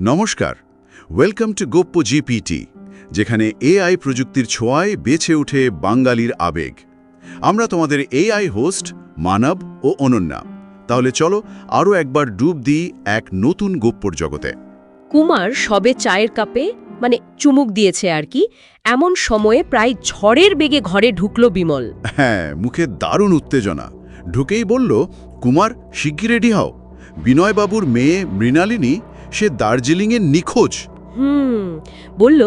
নমস্কার welcome to Goppo GPT যেখানে AI প্রযুক্তির ছোঁয়ায় বেছে ওঠে বাঙালির আবেগ। আমরা তোমাদের এআই হোস্ট মানব ও অনন্যা। তাহলে চলো আরও একবার ডুব দিই এক নতুন গোপ্পর জগতে। কুমার সবে চায়ের কাপে মানে চুমুক দিয়েছে আর কি এমন সময়ে প্রায় ঝড়ের বেগে ঘরে ঢুকলো বিমল। হ্যাঁ মুখে দারুণ উত্তেজনা। ঢুকেই বলল কুমার শিগগির রেডি হও। বিনয়বাবুর মেয়ে মৃণালিনী সে দার্জিলিংয়ে নিখোঁজ। হুম বলল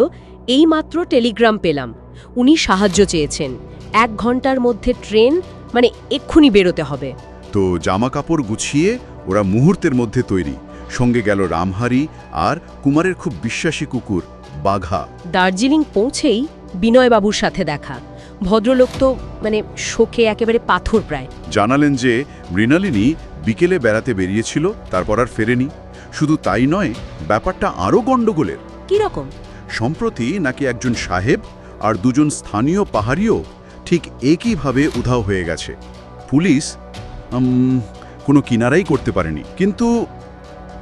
এইমাত্র টেলিগ্রাম পেলাম। উনি সাহায্য চেয়েছেন। এক ঘণ্টার মধ্যে ট্রেন মানে এক্ষুনি বেরোতে হবে। তো জামা কাপড় গুছিয়ে ওরা মুহূর্তের মধ্যে তৈরি। সঙ্গে গেল রামহারি আর কুমারের খুব বিশ্বাসী কুকুর। বাঘা। দার্জিলিং পৌঁছেই বিনয়বাবুর সাথে দেখা। ভদ্রলোক তো মানে শোকে একেবারে পাথর প্রায়। জানালেন যে মৃণালিনী বিকেলে বেড়াতে বেরিয়েছিল তারপর আর ফেরেনি। শুধু তাই নয় ব্যাপারটা আরও গণ্ডগোলের। কীরকম সম্প্রতি নাকি একজন সাহেব আর দুজন স্থানীয় পাহাড়িও ঠিক একইভাবে উধাও হয়ে গেছে। পুলিশ কোনো কিনারাই করতে পারেনি। কিন্তু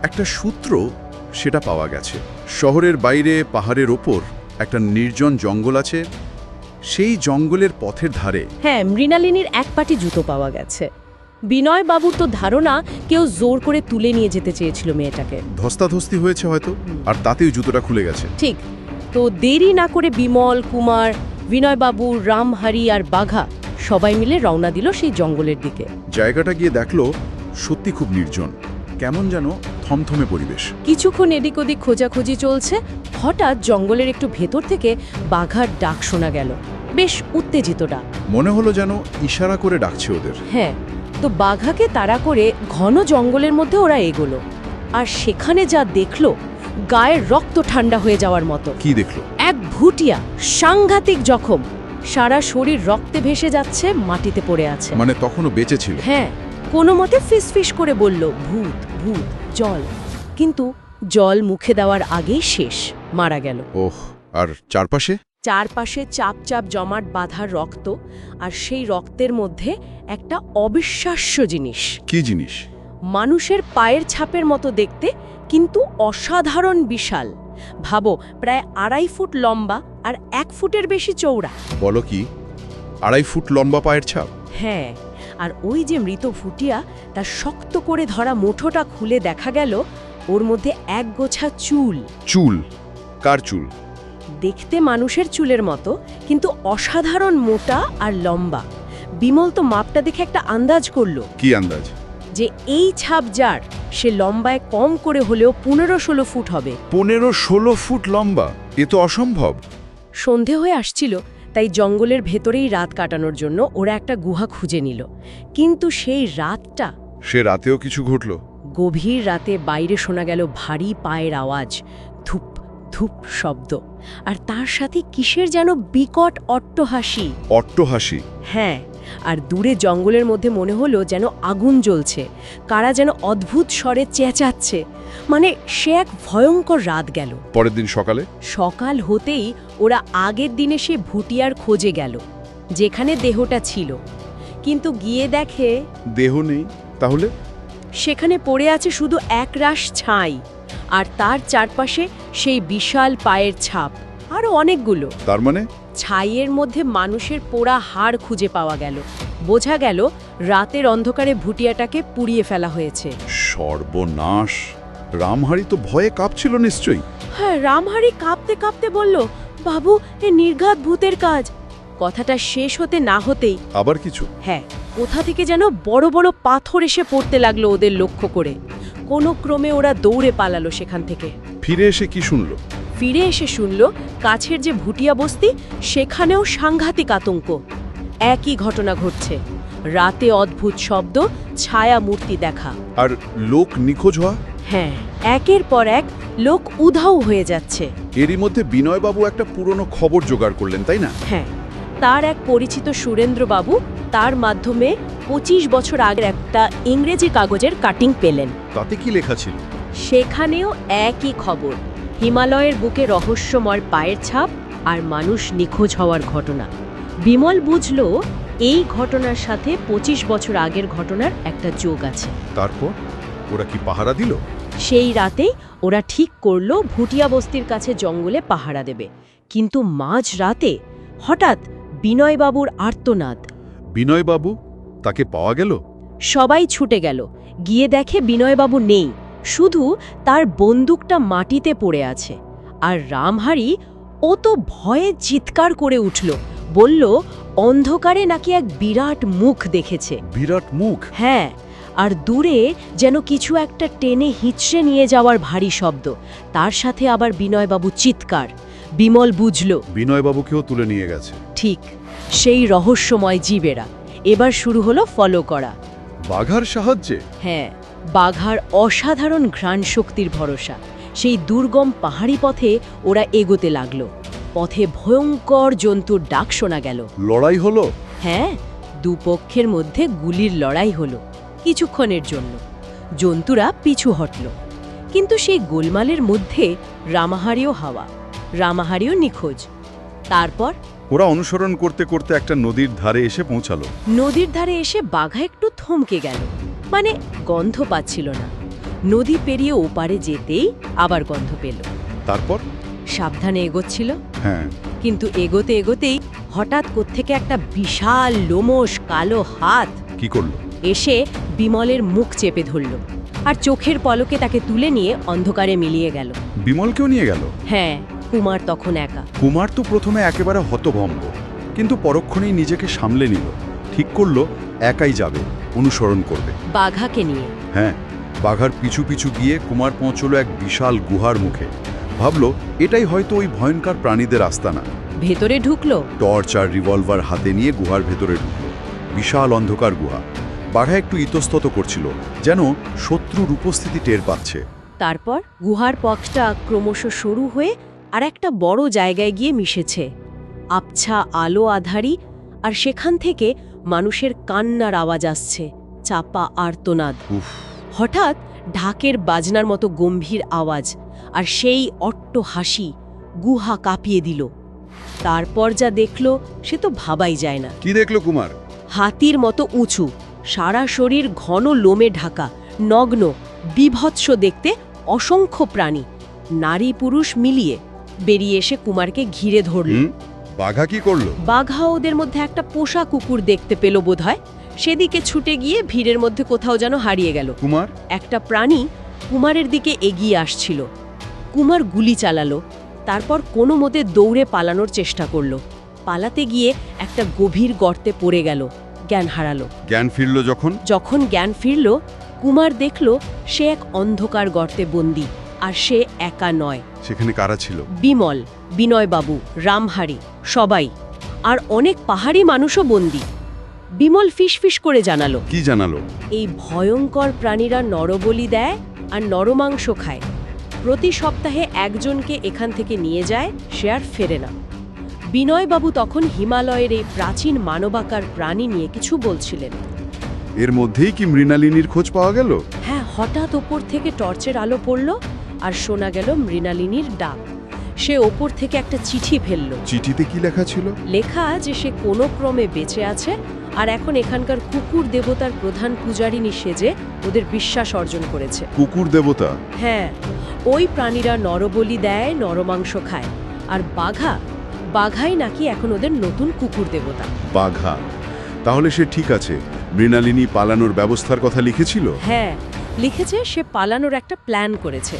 একটা সূত্র সেটা পাওয়া গেছে। শহরের বাইরে পাহাড়ের ওপর একটা নির্জন জঙ্গল আছে। সেই জঙ্গলের পথের ধারে হ্যাঁ মৃণালিনীর এক পাটি জুতো পাওয়া গেছে। বিনয়বাবুর তো ধারণা কেউ জোর করে তুলে নিয়ে যেতে চেয়েছিল মেয়েটাকে। ধস্তাধস্তি হয়েছে হয়তো আর তাতেই জুতোটা খুলে গেছে। ঠিক তো দেরি না করে বিমল কুমার বিনয়বাবু রামহারি আর বাঘা সবাই মিলে রওনা দিল সেই জঙ্গলের দিকে। জায়গাটা গিয়ে দেখল সত্যি খুব নির্জন। কেমন যেন থমথমে পরিবেশ। কিছুক্ষণ এদিক ওদিক খোঁজাখুঁজি চলছে হঠাৎ জঙ্গলের একটু ভেতর থেকে বাঘার ডাক শোনা গেল। বেশ উত্তেজিত ডাক মনে হলো যেন ইশারা করে ডাকছে ওদের। হ্যাঁ তো বাঘাকে তাড়া করে ঘন জঙ্গলের মধ্যে ওরা এগোলো। আর সেখানে যা দেখল গায়ের রক্ত ঠান্ডা হয়ে যাওয়ার মতো। কি দেখল? এক ভুটিয়া সাংঘাতিক জখম। সারা শরীর রক্তে ভেসে যাচ্ছে মাটিতে পড়ে আছে। মানে তখনও বেঁচে ছিল? হ্যাঁ কোনো মতে ফিসফিস করে বলল ভূত ভূত জল। কিন্তু জল মুখে দেওয়ার আগেই শেষ মারা গেল। ওহ আর চারপাশে? চারপাশে চাপ চাপ জমাট বাঁধার রক্ত আর সেই রক্তের মধ্যে একটা অবিশ্বাস্য জিনিস। কি জিনিস? মানুষের পায়ের ছাপের মতো দেখতে কিন্তু অসাধারণ বিশাল। ভাবো প্রায় আড়াই ফুট লম্বা আর এক ফুটের বেশি চৌড়া বলো কি আড়াই ফুট লম্বা পায়ের ছাপ? হ্যাঁ। আর ওই যে মৃত ফুটিয়া তার শক্ত করে ধরা মুঠোটা খুলে দেখা গেল ওর মধ্যে এক গোছা চুল। চুল? কার চুল? দেখতে মানুষের চুলের মতো কিন্তু অসাধারণ মোটা আর লম্বা। বিমল তো মাপটা দেখে একটা আন্দাজ করল। কি আন্দাজ? যে এই ছাপ যার সে লম্বায় কম করে হলেও পনেরো ষোলো ফুট হবে। পনেরো ষোলো ফুট লম্বা? এ তো অসম্ভব। সন্ধে হয়ে আসছিল তাই জঙ্গলের ভেতরেই রাত কাটানোর জন্য ওরা একটা গুহা খুঁজে নিল। কিন্তু সেই রাতটা সে রাতেও কিছু ঘটলো। গভীর রাতে বাইরে শোনা গেল ভারী পায়ের আওয়াজ ধূপ ধূপ শব্দ। আর তার সাথে কিসের যেন বিকট অট্টহাসি। অট্টহাসি? হ্যাঁ আর দূরে জঙ্গলের মধ্যে মনে হলো যেন আগুন জ্বলছে কারা যেন অদ্ভুত স্বরে চেঁচাচ্ছে। মানে সে এক ভয়ঙ্কর রাত গেল। পরের দিন সকালে? সকাল হতেই ওরা আগের দিনে সে ভুটিয়ার খোঁজে গেল যেখানে দেহটা ছিল। কিন্তু গিয়ে দেখে দেহ নেই তাহলে? সেখানে পড়ে আছে শুধু এক রাশ ছাই আর তার চারপাশে সেই বিশাল পায়ের ছাপ আরও অনেকগুলো। তার মানে? ছাইয়ের মধ্যে মানুষের পোড়া হাড় খুঁজে পাওয়া গেল। বোঝা গেল রাতের অন্ধকারে ভুটিয়াটাকে পুড়িয়ে ফেলা হয়েছে। সর্বনাশ! রামহারি তো ভয়ে কাঁপছিল নিশ্চয়ই। হ্যাঁ রামহারি কাঁপতে কাঁপতে বলল বাবু এ নির্ঘাত ভূতের কাজ। কথাটা শেষ হতে না হতেই আবার কিছু? হ্যাঁ কোথা থেকে যেন বড় বড় পাথর এসে পড়তে লাগল ওদের লক্ষ্য করে। কোনো ক্রমে ওরা দৌড়ে পালালো সেখান থেকে। ফিরে এসে কি শুনলো? ফিরে এসে শুনল কাছের যে ভুটিয়া বস্তি সেখানেও সাংঘাতিক আতঙ্ক। একই ঘটনা ঘটছে। রাতে অদ্ভুত শব্দ ছায়া মূর্তি দেখা। আর লোক নিখোঁজ হওয়া? হ্যাঁ একের পর এক লোক উধাও হয়ে যাচ্ছে। এরই মধ্যে বিনয়বাবু একটা পুরনো খবর জোগাড় করলেন তাই না? হ্যাঁ তার এক পরিচিত সুরেন্দ্রবাবু তার মাধ্যমে পঁচিশ বছর আগের একটা ইংরেজি কাগজের কাটিং পেলেন। তাতে কি লেখা ছিল? সেখানেও একই খবর হিমালয়ের বুকে রহস্যময় পায়ের ছাপ আর মানুষ নিখোঁজ হওয়ার ঘটনা। বিমল বুঝল এই ঘটনার সাথে ২৫ বছর আগের ঘটনার একটা যোগ আছে। তারপর? ওরা কি পাহারা দিল? সেই রাতেই ওরা ঠিক করল ভুটিয়া বস্তির কাছে জঙ্গলে পাহারা দেবে। কিন্তু মাঝ রাতে হঠাৎ বিনয়বাবুর আর্তনাদ। বিনয়বাবু? তাকে পাওয়া গেল? সবাই ছুটে গেল। গিয়ে দেখে বিনয়বাবু নেই। শুধু তার বন্দুকটা মাটিতে পড়ে আছে। আর রামহারি ও তো ভয়ে চিৎকার করে উঠল। বলল অন্ধকারে নাকি এক বিরাট মুখ দেখেছে। বিরাট মুখ? হ্যাঁ আর দূরে যেন কিছু একটা টেনে হিঁচড়ে নিয়ে যাওয়ার ভারী শব্দ। তার সাথে আবার বিনয়বাবু চিৎকার। বিমল বুঝল বিনয়বাবুকেও তুলে নিয়ে গেছে। ঠিক সেই রহস্যময় জীবেরা। এবার শুরু হলো ফলো করা। বাঘার সাহায্যে? হ্যাঁ বাঘার অসাধারণ ঘ্রাণ শক্তির ভরসা। সেই দুর্গম পাহাড়ি পথে ওরা এগোতে লাগল। পথে ভয়ঙ্কর জন্তুর ডাক শোনা গেল। লড়াই হলো? হ্যাঁ দুপক্ষের মধ্যে গুলির লড়াই হলো। কিছুক্ষণের জন্য। জন্তুরা পিছু হটল। কিন্তু সেই গোলমালের মধ্যে রামাহারিও হাওয়া রামাহারিও নিখোঁজ। তারপর? ওরা অনুসরণ করতে করতে একটা নদীর ধারে এসে পৌঁছালো। নদীর ধারে এসে বাঘা একটু থমকে গেল। মানে গন্ধ পাচ্ছিল না। নদী পেরিয়ে ওপারে যেতেই আবার গন্ধ পেল। তারপর? সাবধানে এগোচ্ছিল। হ্যাঁ। কিন্তু এগোতে এগোতেই হঠাৎ কোত্থেকে একটা বিশাল লোমশ কালো হাত কি করল? এসে বিমলের মুখ চেপে ধরল আর চোখের পলকে তাকে তুলে নিয়ে অন্ধকারে মিলিয়ে গেল। বিমলকেও নিয়ে গেল? হ্যাঁ কুমার তখন একা। কুমার তো প্রথমে একেবারে হতভম্ব কিন্তু পরক্ষণেই নিজেকে সামলে নিল। ঠিক করল একাই যাবে অনুসরণ করবে। বাঘাকে নিয়ে। হ্যাঁ বাঘার পিছু পিছু গিয়ে কুমার পৌঁছলো এক বিশাল গুহার মুখে। ভাবলো এটাই হয়তো ওই ভয়ঙ্কর প্রাণীদের আস্তানা। ভেতরে ঢুকলো? টর্চ আর রিভলভার হাতে নিয়ে গুহার ভেতরে ঢুকলো। বিশাল অন্ধকার গুহা। বাঘা একটু ইতস্তত করছিল যেন শত্রুর উপস্থিতি টের পাচ্ছে। তারপর গুহার পথটা ক্রমশ সরু হয়ে আর একটা বড় জায়গায় গিয়ে মিশেছে। আবছা আলো আধারি আর সেখান থেকে মানুষের কান্নার আওয়াজ আসছে চাপা আর্তনাদ। হঠাৎ ঢাকের বাজনার মতো গম্ভীর আওয়াজ আর সেই অট্ট হাসি গুহা কাঁপিয়ে দিল। তারপর যা দেখল সে তো ভাবাই যায় না। কি দেখল কুমার? হাতির মতো উঁচু সারা শরীর ঘন লোমে ঢাকা নগ্ন বিভৎস দেখতে অসংখ্য প্রাণী। নারী পুরুষ মিলিয়ে বেরিয়ে এসে কুমারকে ঘিরে ধরল। বাঘা কি করল? বাঘা ওদের মধ্যে একটা পোষা কুকুর দেখতে পেল বোধহয়। সেদিকে ছুটে গিয়ে ভিড়ের মধ্যে কোথাও যেন হারিয়ে গেল। কুমার? একটা প্রাণী কুমারের দিকে এগিয়ে আসছিল। কুমার গুলি চালালো তারপর কোনো মতে দৌড়ে পালানোর চেষ্টা করল। পালাতে গিয়ে একটা গভীর গর্তে পড়ে গেল। জ্ঞান হারালো। জ্ঞান ফিরল যখন? যখন জ্ঞান ফিরল কুমার দেখল সে এক অন্ধকার গর্তে বন্দি আর সে একা নয়। সেখানে কারা ছিল? বিমল বিনয়বাবু রামহারি সবাই আর অনেক পাহাড়ি মানুষও বন্দি। বিমল ফিসফিস করে জানালো কি জানালো? এই ভয়ঙ্কর প্রাণীরা নরবলি দেয় আর নরমাংস খায়। প্রতি সপ্তাহে একজনকে এখান থেকে নিয়ে যায় সে আর ফেরে না। বিনয়বাবু তখন হিমালয়ের এই প্রাচীন মানবাকার প্রাণী নিয়ে কিছু বলছিলেন। এর মধ্যেই কি মৃণালিনীর খোঁজ পাওয়া গেল? হ্যাঁ হঠাৎ ওপর থেকে টর্চের আলো পড়ল আর শোনা গেল মৃণালিনীর ডাক। সে ওপর থেকে একটা চিঠি ফেলল। চিঠিতে কি লেখা ছিল? লেখা যে সে কোনো ক্রমে বেঁচে আছে আর এখন এখানকার কুকুর দেবতার প্রধান পূজারিনী সেজে ওদের বিশ্বাস অর্জন করেছে। কুকুর দেবতা? হ্যাঁ ওই প্রাণীরা নরবলি দেয় নরমাংস খায় আর বাঘা বাঘাই নাকি এখন ওদের নতুন কুকুর দেবতা? বাঘা। তাহলে সে ঠিক আছে। মৃণালিনী পালানোর ব্যবস্থার কথা লিখেছিল? হ্যাঁ লিখেছে সে পালানোর একটা প্ল্যান করেছে।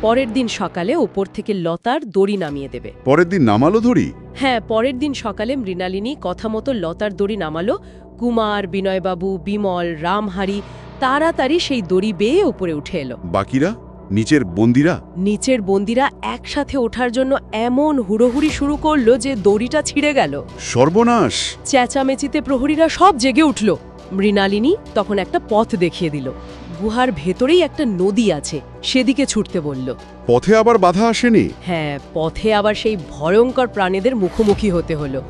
পরের দিন সকালে ওপর থেকে লতার দড়ি নামিয়ে দেবে। পরের দিন নামালো দড়ি? হ্যাঁ পরের দিন সকালে মৃণালিনী কথা মতো লতার দড়ি নামালো। কুমার বিনয়বাবু বিমল রামহারি তাড়াতাড়ি সেই দড়ি বেয়ে উপরে উঠে এলো। বাকিরা? নিচের বন্দিরা? নিচের বন্দিরা একসাথে ওঠার জন্য এমন হুড়োহুড়ি শুরু করল যে দড়িটা ছিঁড়ে গেল। সর্বনাশ! চেঁচামেচিতে প্রহরীরা সব জেগে উঠল। মৃণালিনী তখন একটা পথ দেখিয়ে দিল। গুহার ভেতরেই একটা নদী আছে সেদিকে ছুটতে বলল। পথে আবার বাধা আসেনি? হ্যাঁ পথে আবার সেই ভয়ঙ্কর প্রাণীদের মুখোমুখি হতে হলো।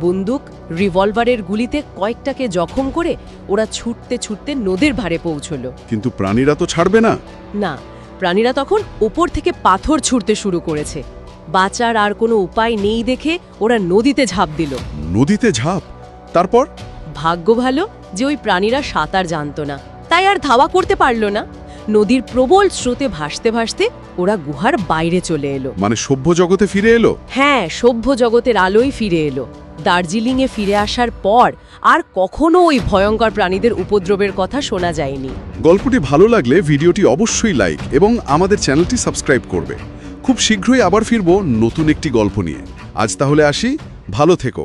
বন্দুক রিভলভারের গুলিতে কয়েকটাকে জখম করে ওরা ছুটতে ছুটতে নদীর ভারে পৌঁছলো। কিন্তু প্রাণীরা তো ছাড়বে না। না প্রাণীরা তখন ওপর থেকে পাথর ছুঁড়তে শুরু করেছে। বাঁচার আর কোনো উপায় নেই দেখে ওরা নদীতে ঝাঁপ দিল। নদীতে ঝাঁপ? তারপর? ভাগ্য ভালো যে ওই প্রাণীরা সাঁতার জানতো না। তাই আর ধাওয়া করতে পারল না। নদীর প্রবল স্রোতে ভাসতে ভাসতে ওরা গুহার বাইরে চলে এলো। মানে সভ্য জগতে ফিরে এলো? হ্যাঁ সভ্য জগতের আলোই ফিরে এলো। দার্জিলিংয়ে ফিরে আসার পর আর কখনো ওই ভয়ঙ্কর প্রাণীদের উপদ্রবের কথা শোনা যায়নি। গল্পটি ভালো লাগলে ভিডিওটি অবশ্যই লাইক এবং আমাদের চ্যানেলটি সাবস্ক্রাইব করবে। খুব শীঘ্রই আবার ফিরব নতুন একটি গল্প নিয়ে। আজ তাহলে আসি, ভালো থেকো।